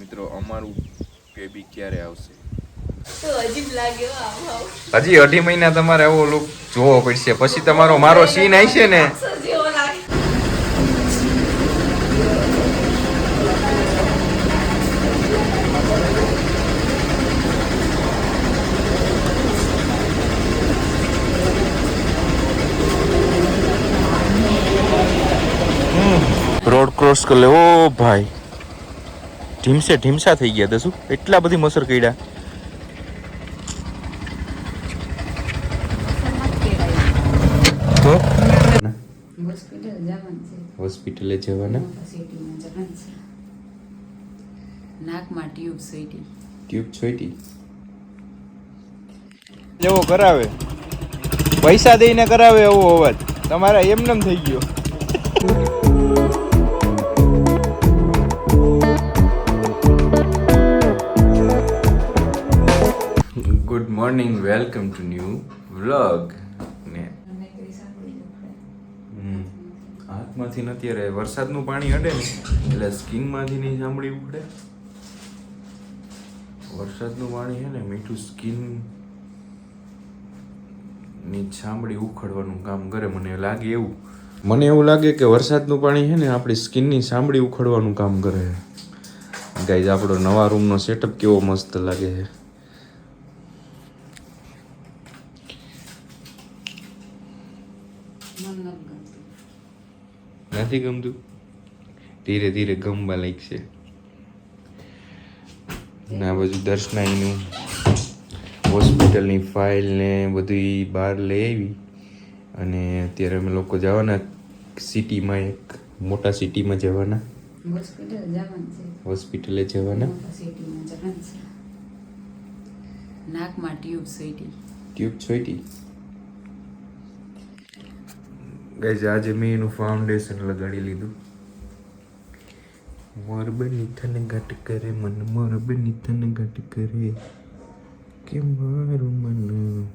મિત્રો અમારું બેબી ક્યારે આવશે? તો અજીબ લાગ્યો આવ આવ. હજી અઢી મહિના તમારે આવો લુક જોવો પડશે. પછી તમારો મારો સીન આવશે ને? રોડ ક્રોસ કરી લે. ઓ ભાઈ. ઢીમસે ઢીમસા થઈ ગયા દસુ એટલા બધી મસર કઈડા તો હોસ્પિટલ જવાનું? છે હોસ્પિટલે જવાના સિટીમાં નાકમાં ટ્યુબ સઈટી ટ્યુબ છોઈટી જેવો કરાવે. પૈસા દઈને કરાવે એવો અવાજ. તમારા એમનેમ થઈ ગયો. Morning welcome to new vlog ને હાથમાંથી ન અત્યારે વરસાદનું પાણી અડે ને, એટલે સ્કિનમાંથી નહીં સાંભળી ઉખડે વરસાદનું પાણી છે ને, મીઠું સ્કિનની ચામડી ઉખડવાનું કામ કરે, મને લાગે એવું. મને એવું લાગે કે વરસાદનું પાણી છે ને, આપણી સ્કિનની ચામડી ઉખડવાનું કામ કરે ગાઈઝ આપણો નવા રૂમનો સેટઅપ કેવો મસ્ત લાગે છે મન નથી ગમતું. ધીરે ધીરે ગમવા લાગશે. ના બાજુ દર્શનાઈનું હોસ્પિટલની ફાઇલ ને બધું બહાર લઈ આવી. અને અત્યારે અમે લોકો જવાના સિટીમાં એક મોટા સિટીમાં જવાના. હોસ્પિટલ જવાનું નાકમાં ટ્યુબ સોઈટી ટ્યુબ છોઈટી ગાઈઝ આજે મેં એનું ફાઉન્ડેશન લગાડી લીધું. મોરબ નિથન ઘટ કરે, મન મોરબ નિથન ઘટ કરે. કે મારું મન?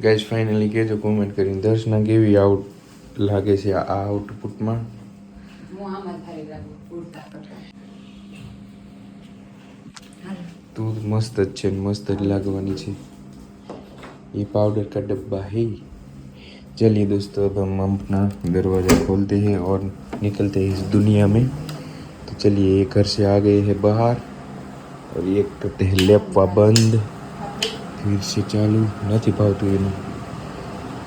ગાઈઝ ફાઇનલી કહેજો કોમેન્ટ કરીને દર્શના કેવી આઉટ લાગે છે આ આઉટપુટમાં હું આમાં ભારી લાગુ ઉડતા કરતા હાલો તું મસ્ત જ છે ને મસ્ત જ લાગવાની છે ये पाउडर का डब्बा है चलिए दोस्तों अब हम अपना दरवाज़ा खोलते हैं और निकलते हैं इस दुनिया में तो चलिए ये घर से आ गए हैं बाहर और ये करते हैं लेपवा બંધ फिर से चालू નથી ભાવતું એનું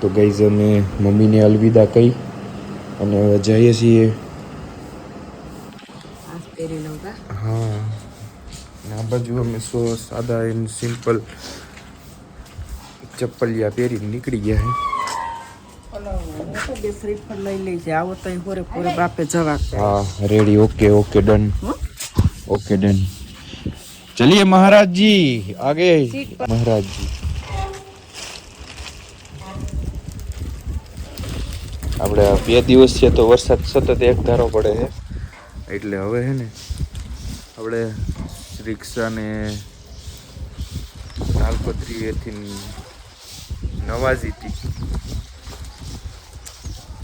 તો ગઈઝ અમે મમ્મીને અલવિદા કહી. અને હવે જઈએ છીએ. હા. આ બાજુ અમે સો સાદા એમ સિમ્પલ ચપ્પલિયા પહેરીને નીકળી ગયા હે. શ્રીફળ લઈ ઓકે છે આવો તો પૂરે પૂરે બાપે જવા है हाँ આપણે બે દિવસ છે તો વરસાદ સતત એક ધારો પડે છે. એટલે હવે છે ને આપણે રિક્ષાને તાલપત્રી એથી નવાજી હતી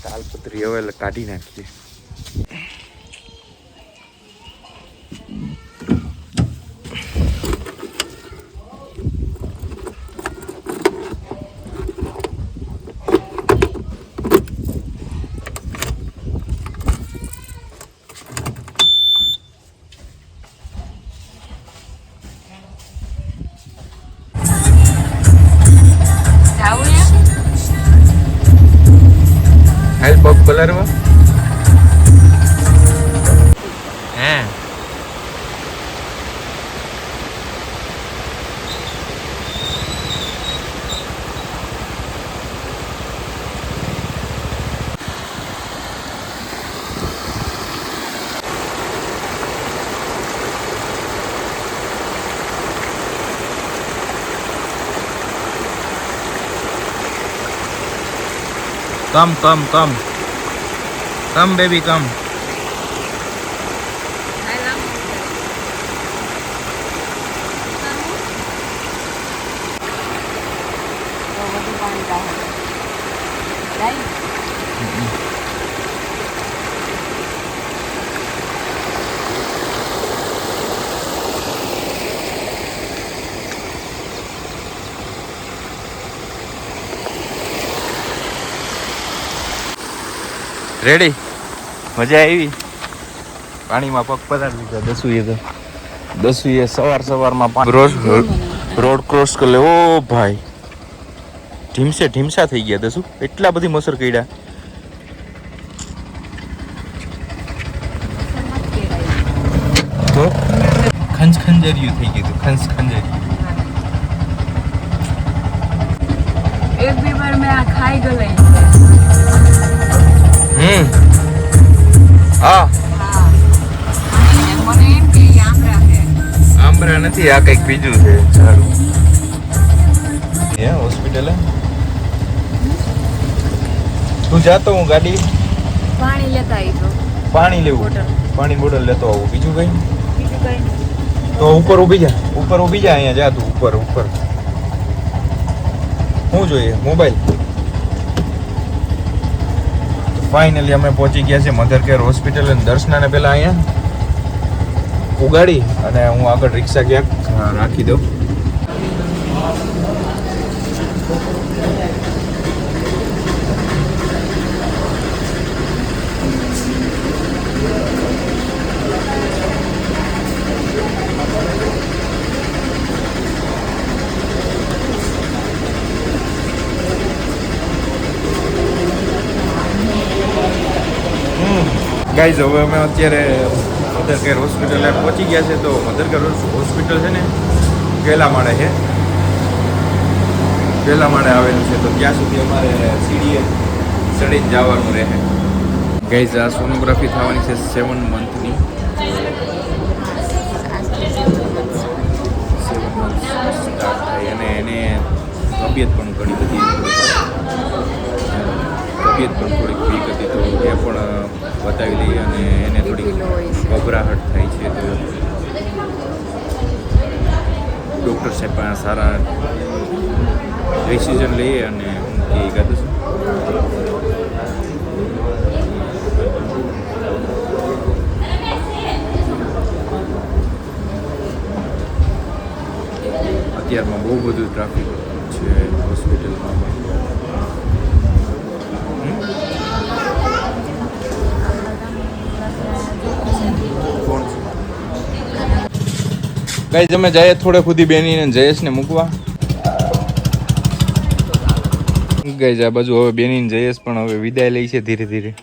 તાલપત્રી હવે કાઢી નાખીએ. કલરમાં હે. કમ કમ કમ Come baby come. Đây. Ready? મજા આવી. પાણીમાં પગ પધારી લીધા દસુએ તો. દસુએ સવાર સવારમાં રોડ ક્રોસ કરી લે. ઓ ભાઈ. ઢીમસે ઢીમસા થઈ ગયા દસુ. એટલા બધી મસર કઈડા તો ખંજ ખંજરિયું થઈ ગયું હતું. ખંજ ખંજરિયું એક બી વાર મેં આ ખાઈ ગઈ હા. આમરા આંબરા નથી આ કંઈક બીજું છે. સારું. ક્યાં હોસ્પિટલ? તું જાતો હું ગાડી? પાણી લેતા આવી પાણી લેવું? પાણી બોટલ લેતો આવું. બીજું કઈ? બીજું કઈ તો ઉપર ઊભી જા. ઉપર ઊભી જા અહીંયા જા તું ઉપર ઉપર. શું જોઈએ? મોબાઈલ? ફાઇનલી અમે પહોંચી ગયા છે મધર કેર હોસ્પિટલ અને દર્શનાને પહેલાં અહીંયા. ઉગાડી અને હું આગળ રિક્ષા ક્યાંક રાખી દઉં. ગાઈઝ હવે અમે અત્યારે મધર કેર હોસ્પિટલે પહોંચી ગયા છે તો મધર કેર હોસ્પિટલ છે ને, પહેલા માળે છે. પહેલા માળે આવેલું છે તો ત્યાં સુધી અમારે સીડીએ ચડીને જવાનું રહે. ગાઈઝ આ સોનોગ્રાફી થવાની છે સેવન મંથની અને એને તબિયત પણ ઘણી બધી તબિયત પણ થોડીક વીક હતી તો એ પણ બતાવી લઈએ અને એને થોડીક. ગભરાહટ થાય છે તો ડૉક્ટર સાહેબ પણ સારા ડિસિઝન લઈએ અને એ કાઢું છું અત્યારમાં બહુ બધું ટ્રાફિક છે હોસ્પિટલમાં કઈ તમે જઈએ થોડે સુધી બેની ને જયેશને મૂકવા? ગઈ જાય બાજુ, હવે બેની ને જયેશ, પણ હવે વિદાય લઈ છે ધીરે ધીરે.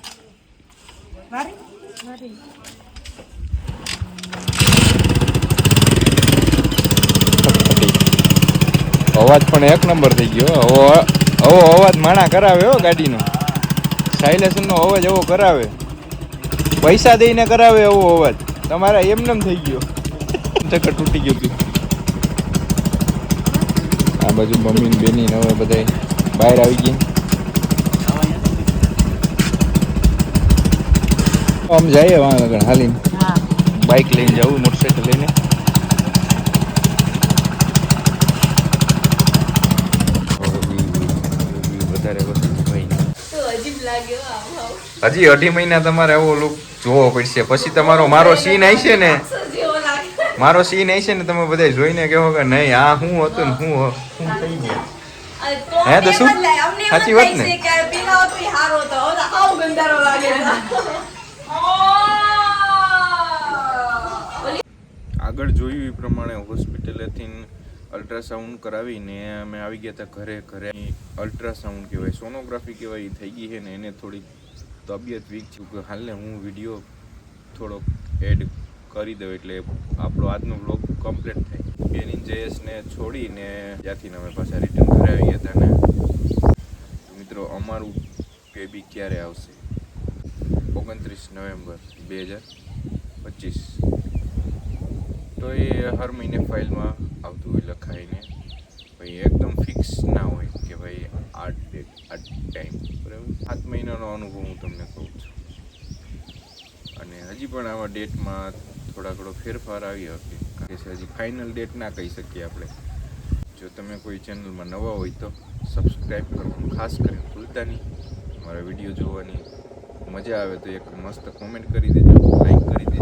અવાજ પણ એક નંબર થઈ ગયો. હવે અવાજ માણા કરાવે હો ગાડીનો. સાયલેશનનો અવાજ એવો કરાવે. પૈસા દઈને કરાવે એવો અવાજ. તમારા એમનેમ થઈ ગયો. ચક્કર તૂટી ગયું હતું. આ બાજુ મમ્મી ને બેની ને હવે બધા બહાર આવી ગયા. આમ જઈએ વાં આગળ હાલીને. બાઇક લઈને જવું મોટરસાઇકલ લઈને. આવું આવું. હજી અઢી મહિના તમારે આવો લુક જોવો પડશે. પછી તમારો મારો સીન આવશે ને? મારો સીન આવશે ને તમે બધા જોઈને કહો કે નહીં આ શું હતું ને શું હ- શું થઈ ગયું હે તો હે, જ સાચી વાત ને? છે આગળ જોયું એ પ્રમાણે હોસ્પિટલેથી અલ્ટ્રાસાઉન્ડ કરાવીને અમે આવી ગયા હતા ઘરે ઘરે. અલ્ટ્રાસાઉન્ડ કહેવાય સોનોગ્રાફી કહેવાય એ થઈ ગઈ છે ને એને થોડીક તબિયત વીક છે. કે હાલને હું વીડિયો થોડોક એડ કરી દઉં એટલે આપણો આજનો બ્લોગ કમ્પ્લીટ થાય. બેની જયેશને છોડીને ત્યાંથી અમે પાછા રિટર્ન ઘરે આવી ગયા હતા ને. મિત્રો, અમારું બેબી ક્યારે આવશે? ઓગણત્રીસ નવેમ્બર બે હજાર પચીસ. તો એ હર મહિને ફાઇલમાં આવતું હોય લખાઈને. ભાઈ એકદમ ફિક્સ ના હોય કે ભાઈ આ ડેટ આ ટાઈમ બરાબર? સાત મહિનાનો અનુભવ હું તમને કહું છું. અને હજી પણ આવા ડેટમાં થોડા ઘણો ફેરફાર આવ્યો કે કારણ કે હજી ફાઇનલ ડેટ ના કહી શકીએ આપણે. જો તમે કોઈ ચેનલમાં નવા હોય તો સબસ્ક્રાઈબ કરવાનું ખાસ કરીને ભૂલતા નહીં. મારા વીડિયો જોવાની મજા આવે તો એક મસ્ત કોમેન્ટ કરી દેજો લાઈક કરી દેજો.